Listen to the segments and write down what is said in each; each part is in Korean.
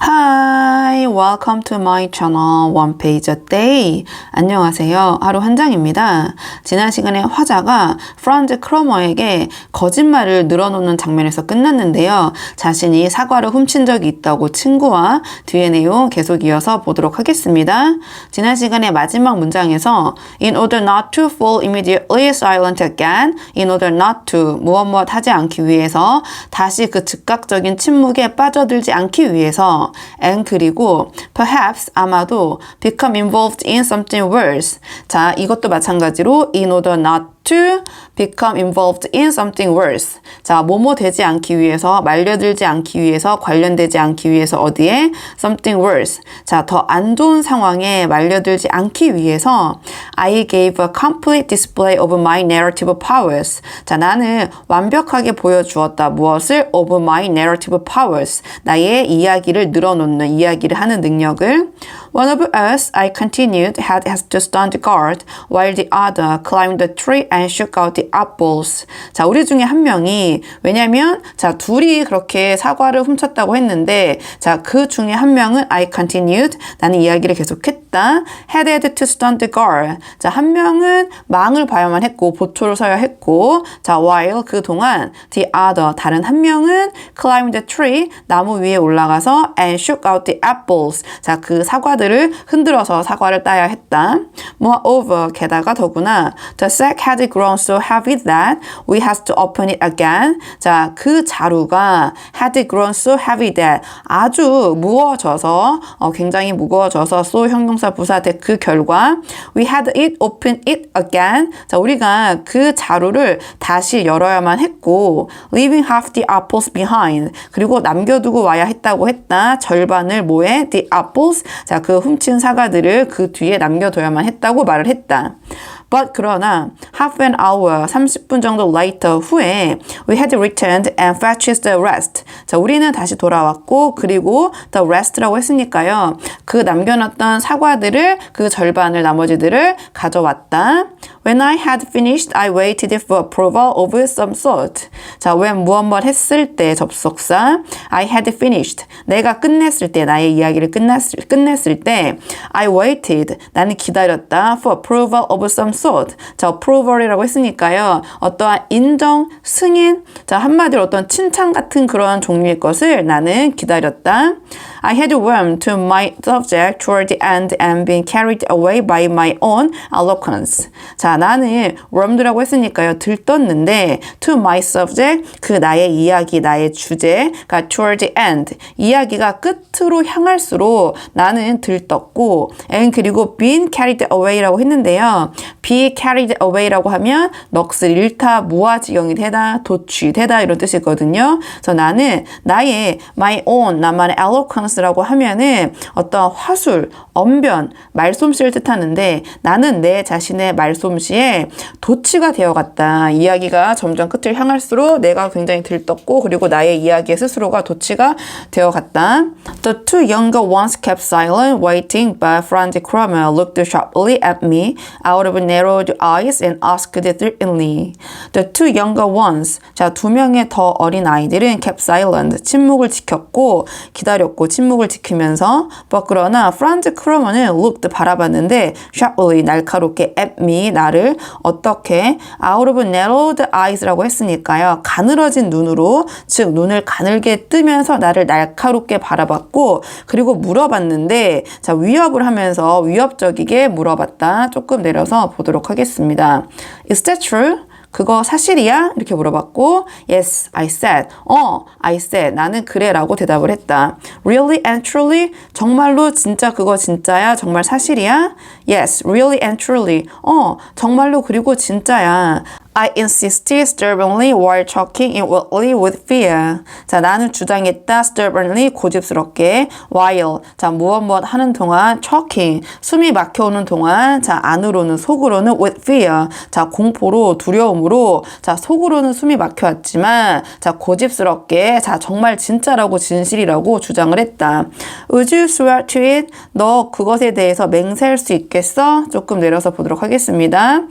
Hi, welcome to my channel One Page a Day. 안녕하세요. 하루 한 장입니다. 지난 시간에 화자가 프란즈 크로머에게 거짓말을 늘어놓는 장면에서 끝났는데요. 자신이 사과를 훔친 적이 있다고 친구와 뒤에 내용 계속 이어서 보도록 하겠습니다. 지난 시간에 마지막 문장에서 In order not to fall immediately silent again, in order not to 무엇 무엇 하지 않기 위해서 다시 그 즉각적인 침묵에 빠져들지 않기 위해서 and 그리고 perhaps 아마도 become involved in something worse. 자, 이것도 마찬가지로 in order not to become involved in something worse. 자, 뭐뭐 되지 않기 위해서, 말려들지 않기 위해서, 관련되지 않기 위해서 어디에? something worse. 자, 더 안 좋은 상황에 말려들지 않기 위해서 I gave a complete display of my narrative powers. 자, 나는 완벽하게 보여주었다. 무엇을? of my narrative powers. 나의 이야기를 늘어놓는, 이야기를 하는 능력을. One of us, I continued, had has to stand guard, while the other climbed the tree and shook out the apples. 자, 우리 중에 한 명이 왜냐면 자, 둘이 그렇게 사과를 훔쳤다고 했는데 자, 그 중에 한 명은 I continued 나는 이야기를 계속했다. had had to stand guard. 자, 한 명은 망을 봐야만 했고 보초를 서야 했고 자, while 그 동안 the other 다른 한 명은 climbed the tree 나무 위에 올라가서 and shook out the apples. 자, 그 사과들을 흔들어서 사과를 따야 했다. Moreover, 게다가 더구나 the sack had grown so heavy that we had to open it again. 자, 그 자루가 had grown so heavy that 아주 무거워져서 어, 굉장히 무거워져서 so 형용사 부사 대그 결과 we had it open it again. 자, 우리가 그 자루를 다시 열어야만 했고 leaving half the apples behind. 그리고 남겨두고 와야 했다고 했다. 절반을 뭐 해? the apples. 자, 그 훔친 사과들을 그 뒤에 남겨둬야만 했다고 말을 했다. But 그러나 half an hour, 30분 정도 later 후에 we had returned and fetched the rest. 자, 우리는 다시 돌아왔고 그리고 the rest라고 했으니까요. 그 남겨놨던 사과들을 그 절반을 나머지들을 가져왔다. When I had finished, I waited for approval of some sort. 자, when 무엇 무엇 했을 때 접속사 I had finished. 내가 끝냈을 때 나의 이야기를 끝냈을, 끝냈을 때 I waited. 나는 기다렸다 for approval of some sort. 자, approval이라고 했으니까요. 어떠한 인정, 승인, 자, 한마디로 어떤 칭찬 같은 그런 종류의 것을 나는 기다렸다. I had warmed to my subject toward the end and been carried away by my own eloquence. 자, 나는 warmed라고 했으니까요. 들떴는데 to my subject 그 나의 이야기, 나의 주제, 그러니까 toward the end 이야기가 끝으로 향할수록 나는 들떴고 and 그리고 been carried away라고 했는데요. be carried away라고 하면 넋을 잃다, 무아지경이 되다, 도취되다 이런 뜻이거든요. 그래서 나는 나의 my own 나만의 eloquence라고 하면은 어떤 화술, 언변, 말솜씨를 뜻하는데 나는 내 자신의 말솜씨에 도취가 되어갔다. 이야기가 점점 끝을 향할수록 내가 굉장히 들떴고 그리고 나의 이야기의 스스로가 도취가 되어갔다. The two younger ones kept silent, waiting, but Franz Kramer looked sharply at me out of narrowed eyes and asked threateningly. The two younger ones. 자, 두 명의 더 어린 아이들은 kept silent. 침묵을 지켰고 기다렸고 침묵을 지키면서 but 그러나 프란즈 크로머는 looked 바라봤는데 sharply 날카롭게 at me 나를 어떻게 out of narrowed eyes라고 했으니까요. 가늘어진 눈으로 즉 눈을 가늘게 뜨면서 나를 날카롭게 바라봤고 그리고 물어봤는데 자 위협을 하면서 위협적이게 물어봤다. 조금 내려서 보도록 하겠습니다. Is that true? 그거 사실이야? 이렇게 물어봤고 Yes, I said. 어, I said. 나는 그래라고 대답을 했다. Really and truly? 정말로 진짜 그거 진짜야? 정말 사실이야? Yes, really and truly. 어, 정말로 그리고 진짜야. I insisted stubbornly while choking inwardly with fear. 자, 나는 주장했다 stubbornly 고집스럽게 while 자, 무엇 무엇 하는 동안 choking 숨이 막혀오는 동안 자, 안으로는 속으로는 with fear 자, 공포로 두려움으로 자, 속으로는 숨이 막혀왔지만 자, 고집스럽게 자, 정말 진짜라고 진실이라고 주장을 했다. Would you swear to it? 너 그것에 대해서 맹세할 수 있겠어? 조금 내려서 보도록 하겠습니다.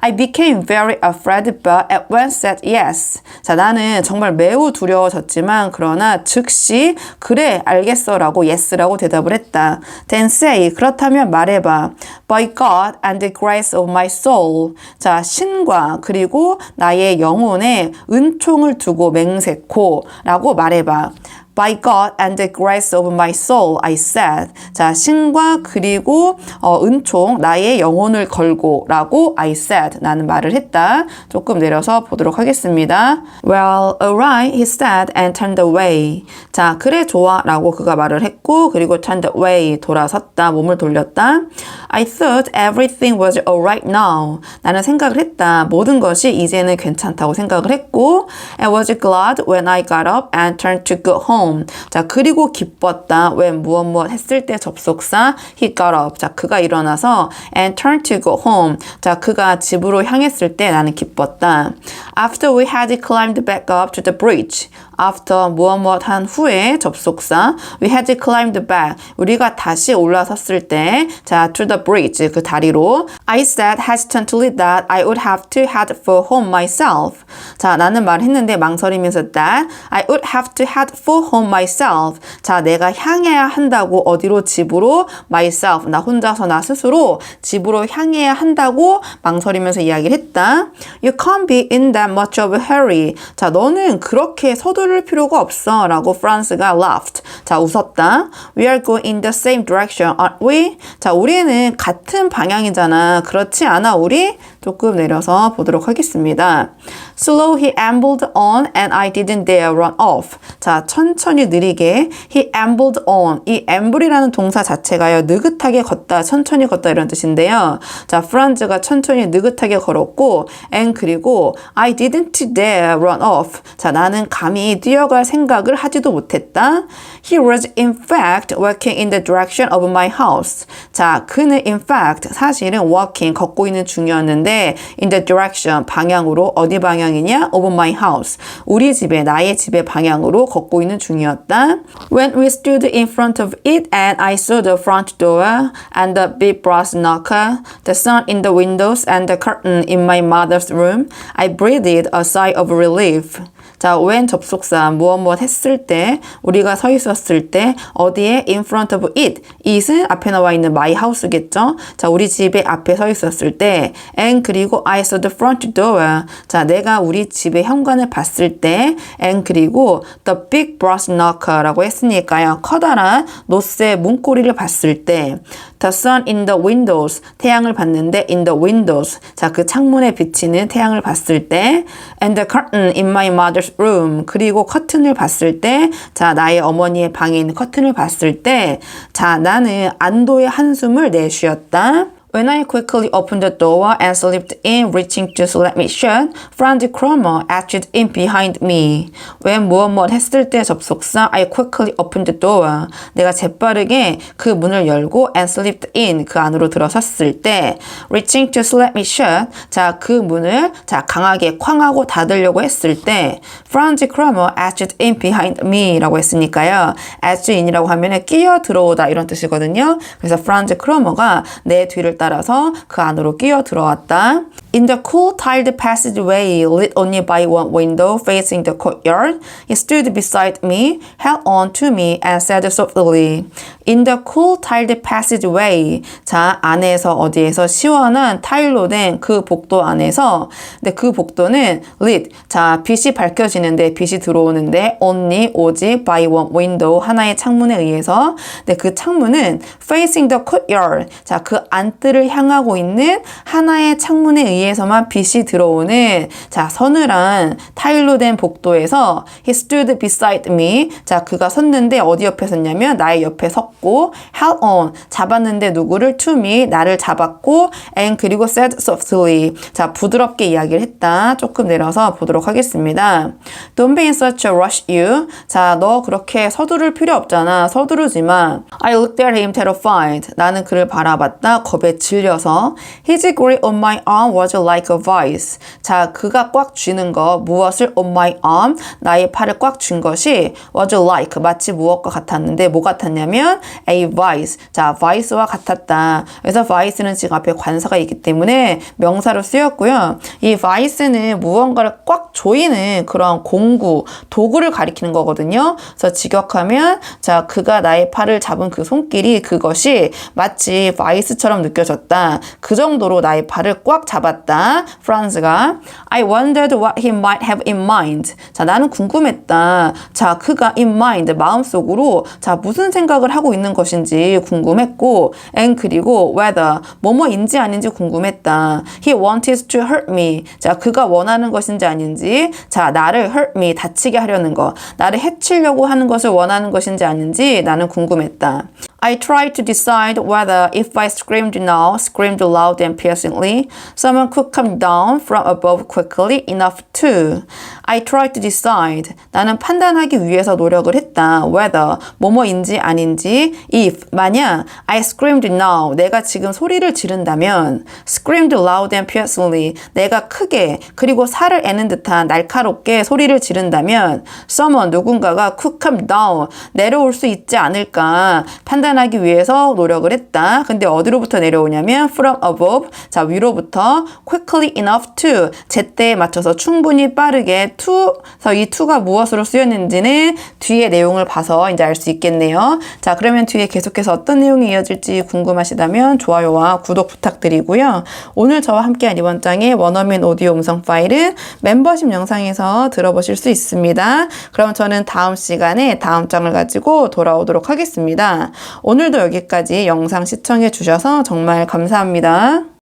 I became very afraid but at once said yes. 자, 나는 정말 매우 두려워졌지만 그러나 즉시 그래 알겠어 라고 yes라고 대답을 했다. Then say 그렇다면 말해봐. By God and the grace of my soul. 자, 신과 그리고 나의 영혼에 은총을 두고 맹세코 라고 말해봐. By God and the grace of my soul, I said. 자, 신과 그리고 어, 은총, 나의 영혼을 걸고 라고 I said. 나는 말을 했다. 조금 내려서 보도록 하겠습니다. Well, alright, he said and turned away. 자, 그래 좋아 라고 그가 말을 했고 그리고 turned away 돌아섰다. 몸을 돌렸다. I thought everything was alright now. 나는 생각을 했다. 모든 것이 이제는 괜찮다고 생각을 했고 and was glad when I got up and turned to go home. 자, 그리고 기뻤다. when 무엇 무엇 했을 때 접속사 he got up. 자, 그가 일어나서 and turned to go home. 자, 그가 집으로 향했을 때 나는 기뻤다. After we had climbed back up to the bridge. After 무엇 무엇 한 후에 접속사 we had climbed back 우리가 다시 올라섰을 때 자 to the bridge 그 다리로 I said hesitantly that I would have to head for home myself 자 나는 말했는데 망설이면서 that I would have to head for home myself 자 내가 향해야 한다고 어디로 집으로 myself 나 혼자서 나 스스로 집으로 향해야 한다고 망설이면서 이야기를 했다 You can't be in that much of a hurry 자 너는 그렇게 서 두를 필요가 없어 라고 프란스가 laughed. 자, 웃었다. We are going in the same direction, aren't we? 자, 우리는 같은 방향이잖아. 그렇지 않아, 우리? 조금 내려서 보도록 하겠습니다. Slow he ambled on and I didn't dare run off. 자, 천천히 느리게 he ambled on. 이 amble이라는 동사 자체가요. 느긋하게 걷다, 천천히 걷다 이런 뜻인데요. 자, 프란즈가 천천히 느긋하게 걸었고 and 그리고 I didn't dare run off. 자, 나는 감히 뛰어갈 생각을 하지도 못했다. He was in fact walking in the direction of my house. 자, 그는 in fact 사실은 walking 걷고 있는 중이었는데 in the direction 방향으로 어디 방향이냐? of my house. 우리 집에 나의 집의 방향으로 걷고 있는 중이었다. When we stood in front of it and I saw the front door and the big brass knocker, the sun in the windows and the curtain in my mother's room, I breathed a sigh of relief. 자, when 접속사 무엇 무엇 했을 때 우리가 서 있었을 때 어디에 in front of it it은 앞에 나와 있는 my house겠죠. 자, 우리 집의 앞에 서 있었을 때 and 그리고 I saw the front door. 자, 내가 우리 집의 현관을 봤을 때 and 그리고 the big brass knocker라고 했으니까요. 커다란 노쇠 문고리를 봤을 때 the sun in the windows 태양을 봤는데 in the windows 자, 그 창문에 비치는 태양을 봤을 때 and the curtain in my mother's room 그리고 커튼을 봤을 때 자, 나의 어머니의 방에 있는 커튼을 봤을 때 자, 나는 안도의 한숨을 내쉬었다. When I quickly opened the door and slipped in, reaching to let me shut, Franz Cromer etched in behind me. When 무엇 무엇 했을 때 접속사 I quickly opened the door. 내가 재빠르게 그 문을 열고 and slipped in 그 안으로 들어섰을 때 reaching to let me shut 자 그 문을 자 강하게 쾅하고 닫으려고 했을 때 Franz Cromer etched in behind me라고 했으니까요. edge in이라고 하면은 끼어 들어오다 이런 뜻이거든요. 그래서 Franz Cromer가 내 뒤를 따라서 그 안으로 끼어 들어왔다. In the cool tiled passageway lit only by one window facing the courtyard, he stood beside me, held on to me, and said softly, In the cool tiled passageway. 자, 안에서 어디에서 시원한 타일로 된 그 복도 안에서, 근데 그 복도는 lit. 자, 빛이 밝혀지는데, 빛이 들어오는데, only, 오직, by one window, 하나의 창문에 의해서. 근데 그 창문은 facing the courtyard. 자, 그 안뜰을 향하고 있는 하나의 창문에 의해서 만 빛이 들어오는, 자, 서늘한 타일로 된 복도에서 he stood beside me. 자, 그가 섰는데 어디 옆에 섰냐면 나의 옆에 섰고 held on 잡았는데 누구를 to me 나를 잡았고 and 그리고 said softly 자, 부드럽게 이야기를 했다. 조금 내려서 보도록 하겠습니다. Don't be in such a rush, you. 자, 너 그렇게 서두를 필요 없잖아. 서두르지 마. I looked at him terrified. 나는 그를 바라봤다. 겁에 질려서. His grip on my arm was like a vice. 자, 그가 꽉 쥐는 거 무엇을 on my arm 나의 팔을 꽉 쥔 것이 was like 마치 무엇과 같았는데 뭐 같았냐면 a vice. 자, vice와 같았다. 그래서 vice는 지금 앞에 관사가 있기 때문에 명사로 쓰였고요. 이 vice는 무언가를 꽉 조이는 그런 공구, 도구를 가리키는 거거든요. 그래서 직역하면 자, 그가 나의 팔을 잡은 그 손길이 그것이 마치 vice처럼 느껴졌다. 그 정도로 나의 팔을 꽉 잡았다. 프란스가 I wondered what he might have in mind. 자, 나는 궁금했다. 자, 그가 in mind 마음속으로 자, 무슨 생각을 하고 있는 것인지 궁금했고 and 그리고 whether 뭐뭐인지 아닌지 궁금했다. He wanted to hurt me. 자, 그가 원하는 것인지 아닌지 자, 나를 hurt me 다치게 하려는 거. 나를 해치려고 하는 것을 원하는 것인지 아닌지 나는 궁금했다. I tried to decide whether if I screamed now, screamed loud and piercingly, someone could come down from above quickly enough to. I tried to decide. 나는 판단하기 위해서 노력을 했다. whether 뭐뭐인지 아닌지 if 만약 I screamed now 내가 지금 소리를 지른다면 screamed loud and piercingly 내가 크게 그리고 살을 애는 듯한 날카롭게 소리를 지른다면 someone 누군가가 could come down 내려올 수 있지 않을까 판 단하기 위해서 노력을 했다. 근데 어디로부터 내려오냐면 from above 자 위로부터 quickly enough to 제때에 맞춰서 충분히 빠르게 to 그래서 이 to가 무엇으로 쓰였는지는 뒤에 내용을 봐서 이제 알 수 있겠네요. 자 그러면 뒤에 계속해서 어떤 내용이 이어질지 궁금하시다면 좋아요와 구독 부탁드리고요. 오늘 저와 함께한 이번 장의 원어민 오디오 음성 파일은 멤버십 영상에서 들어보실 수 있습니다. 그럼 저는 다음 시간에 다음 장을 가지고 돌아오도록 하겠습니다. 오늘도 여기까지 영상 시청해 주셔서 정말 감사합니다.